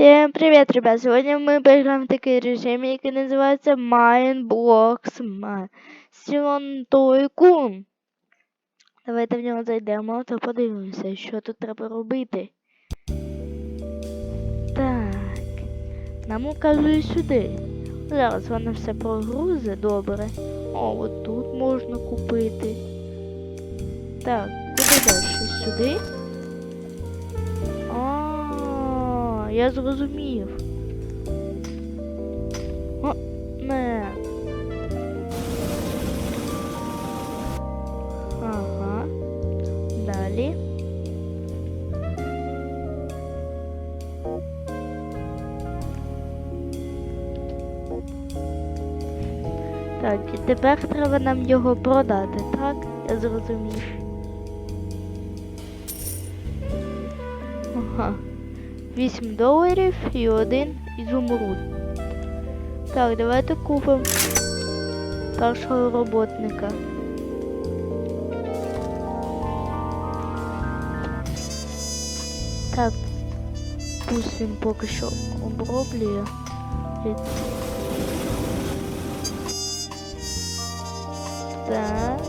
Всем привет, ребят! Сегодня мы поиграем в такой режим, який називається Mindblocks Sion Tycoon. Давайте в нього зайдемо та подивимося, що тут треба робити. Так. Нам указує сюди. Зараз воно все прогрузе, добре. О, от тут можна купити. Так, куди далі? Сюди? Я зрозумів. О, не. Ага. Далі. Так, і тепер треба нам його продати, так? Я зрозумів. Ага. 8 доларів і один ізумруд. Так, давайте купимо першого роботника. Так, пусть він поки що оброблює. Так.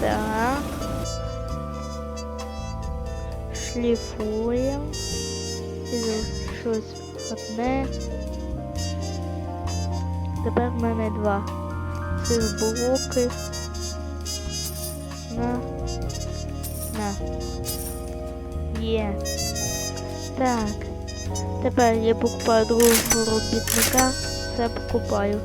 Так. Шліфуємо. І щось одне. Тепер в мене два цих блоки. На. На. Є. Так. Тепер я покупаю другого робітника. Все покупаю.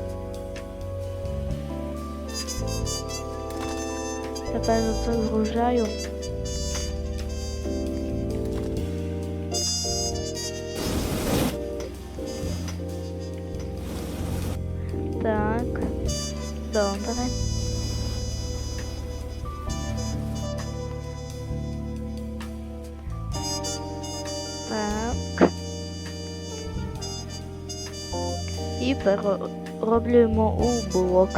Тепер загружаю. Так, добре. Так. І перероблюємо у блок.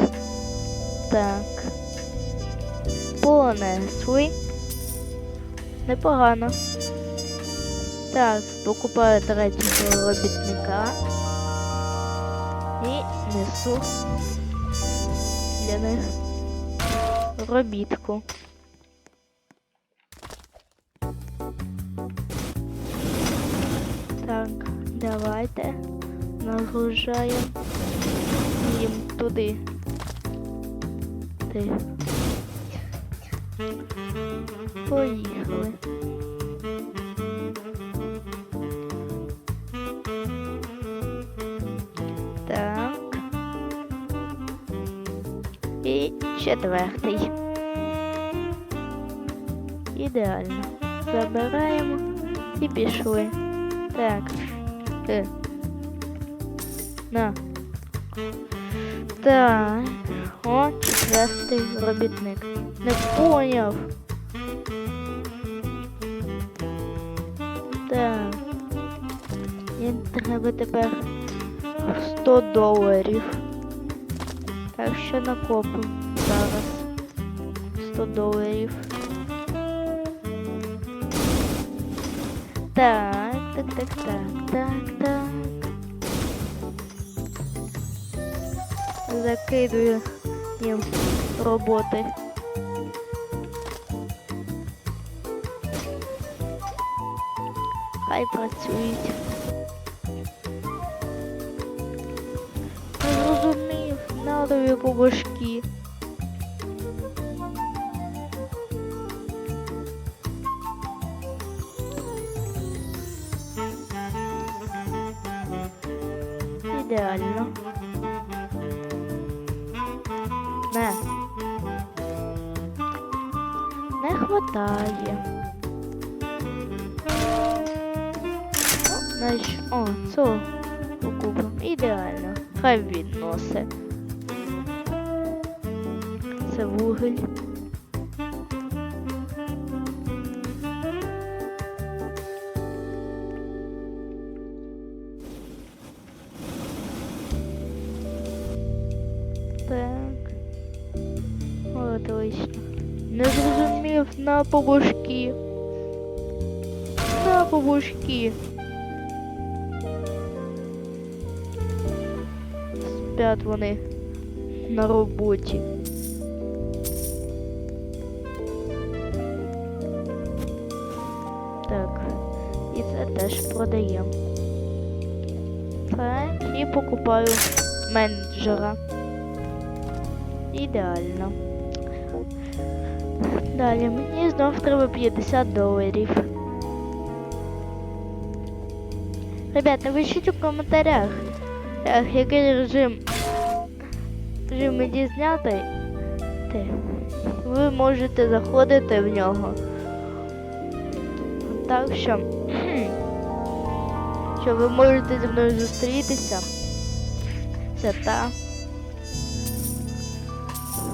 Так. Понесли. Непогано. Так, покупаю третього робітника. І несу для них робітку. Так, давайте нагружаємо їм туди. Ти. Поїхали. Четвертий. Ідеально. Забираємо і пішли. Так. Е. На. Так. О, четвертий робітник. Не поняв. Так. Мені треба тепер 100 доларів. Так що накопимо зараз 100 доларів. Так, так, так, так, так, так. Закидую їм роботи. Хай працюють. Не зрозумів, надо Ідеально. Не. Не хватає. Знаєш, о, цього покупимо. Ідеально. Хай відносить. Це вугіль. На побушки. На побушки. Спять вони на роботі. Так, і це теж продаємо. Так, і покупаю менеджера. Ідеально. Далі мені знов треба 50 доларів. Ребят, напишіть у коментарях, е, який режим режим зняти. Ви можете заходити в нього. Так що, що ви можете зі мною зустрітися. Це та.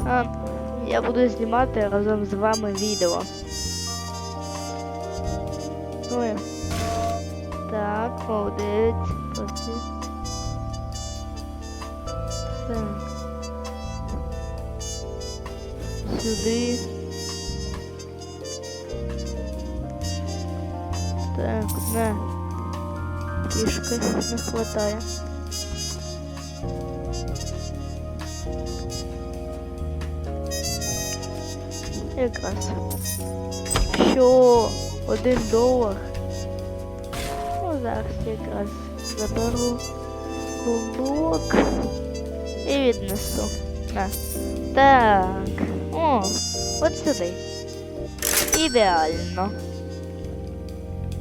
А, я буду знімати разом з вами відео. Ой. Так, молодець. Так. Сюди. Так, на. Трішки не хватає. Якраз. Що? Один долар. Ну, зараз якраз заберу блок і віднесу. На. Так. О, от сюди. Ідеально.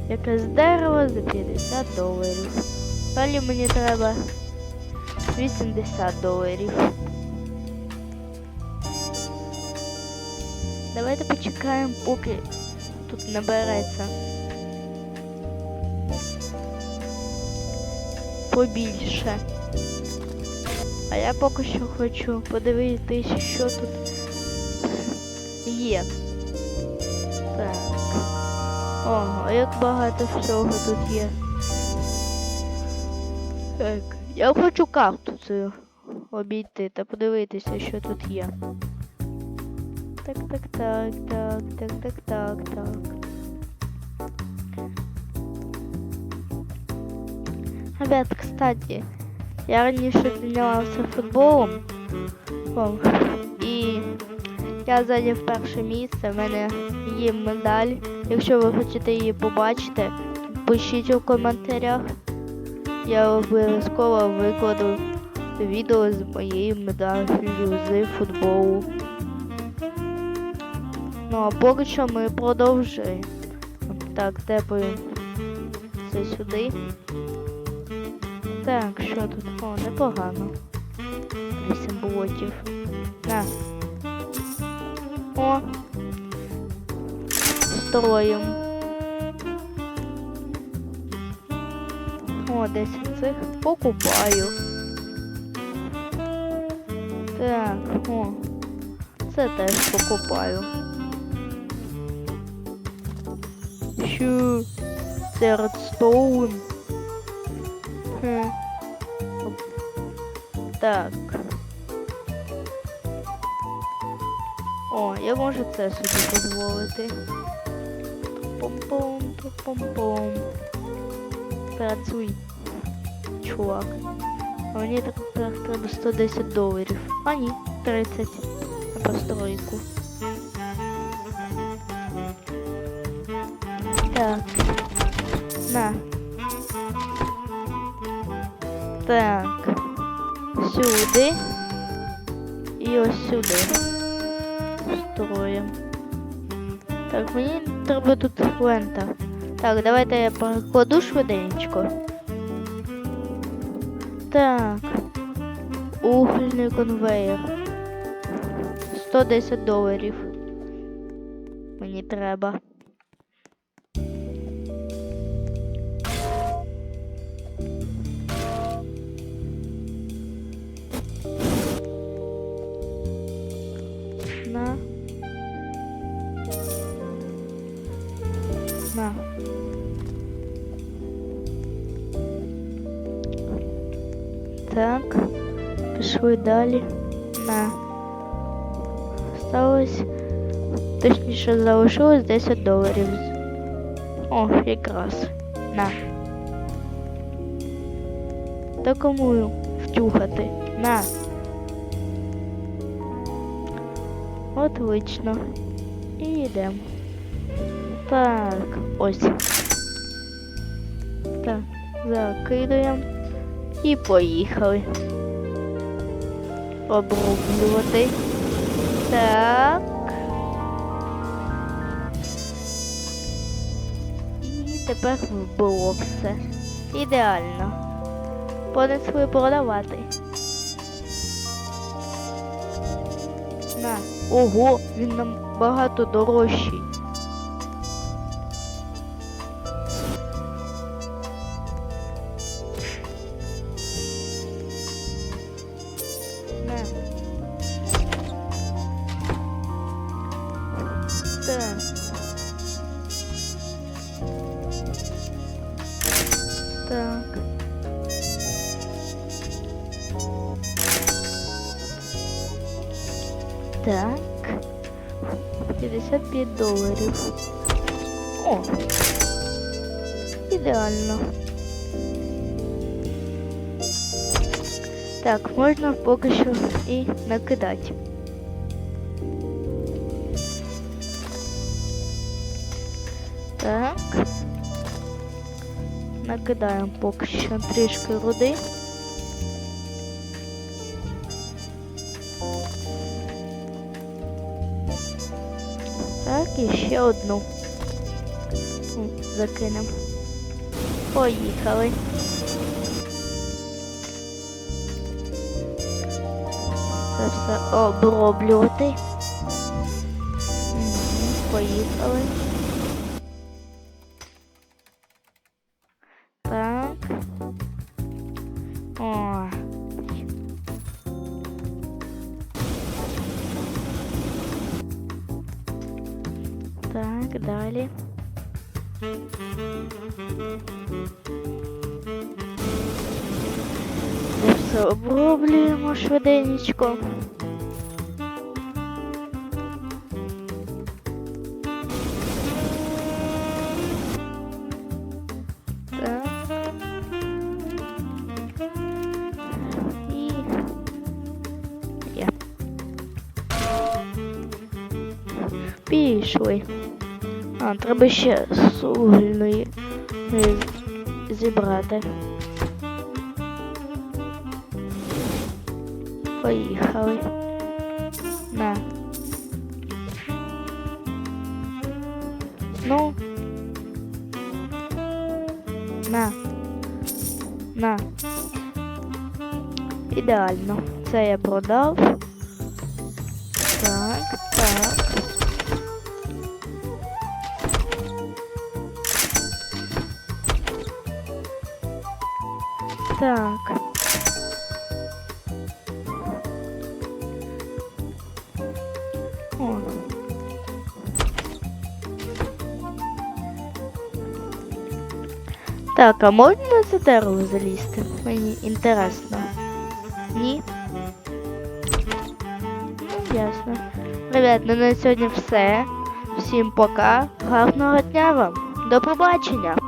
Якесь дерево за 50 доларів. Далі мені треба 80 доларів. Давайте почекаємо, поки тут набереться. Побільше. А я поки що хочу подивитись, що тут є. Так. Ого, як багато всього тут є. Так, я хочу карту цю обійти та подивитися, що тут є. Так, так, так, так, так, так, так, так. Ребят, кстати, я раніше займався футболом. О, і я зайняв перше місце. В мене є медаль. Якщо ви хочете її побачити, пишіть у коментарях. Я обов'язково викладу відео з моєю медаллю з футболу. Ну а поки що ми продовжуємо. Так, тепаємо це сюди. Так, що тут? О, непогано. Вісім блоків. На. О. Строїм. О, 10 цих покупаю. Так, о. Це теж покупаю. Що? Це редстоун. Хм. Так. О, я можу це собі дозволити. Пом-пом, пом-пом. Працюй, чувак. А мені так, так треба 110 доларів. А ні, 30 на постройку. Так. На. Так. Сюди. І ось сюди. Строїмо. Так, мені треба тут лента. Так, давайте я перекладу швиденько. Так. Угольний конвейер. 110 доларів. Мені треба. Пішли далі. На. Осталось. Точніше залишилось 10 доларів. О, якраз. На. Та кому втюхати? На. Отлично. І йдемо. Так, ось. Так, закидуємо. І поїхали. Обрублювати. Так. І тепер блок все. Ідеально. Понесли продавати. На. Ого, він нам багато дорожчий. 55 доларів. О! Ідеально. Так, можна поки що і накидати. Так. Накидаємо поки що трішки руди. Так, і ще одну. Закинемо. Поїхали. Це все оброблювати. Поїхали. Так, далі. Це все оброблюємо швиденечко. Пішли. Треба ще сульної е, зібрати. Поїхали. На. Ну. На. На. Ідеально. Це я продав. Так, так. Так. О. Так, а можна на це дерево залізти? Мені інтересно. Ні? Ну, ясно. Ребят, ну на сьогодні все. Всім пока. Гарного дня вам. До побачення.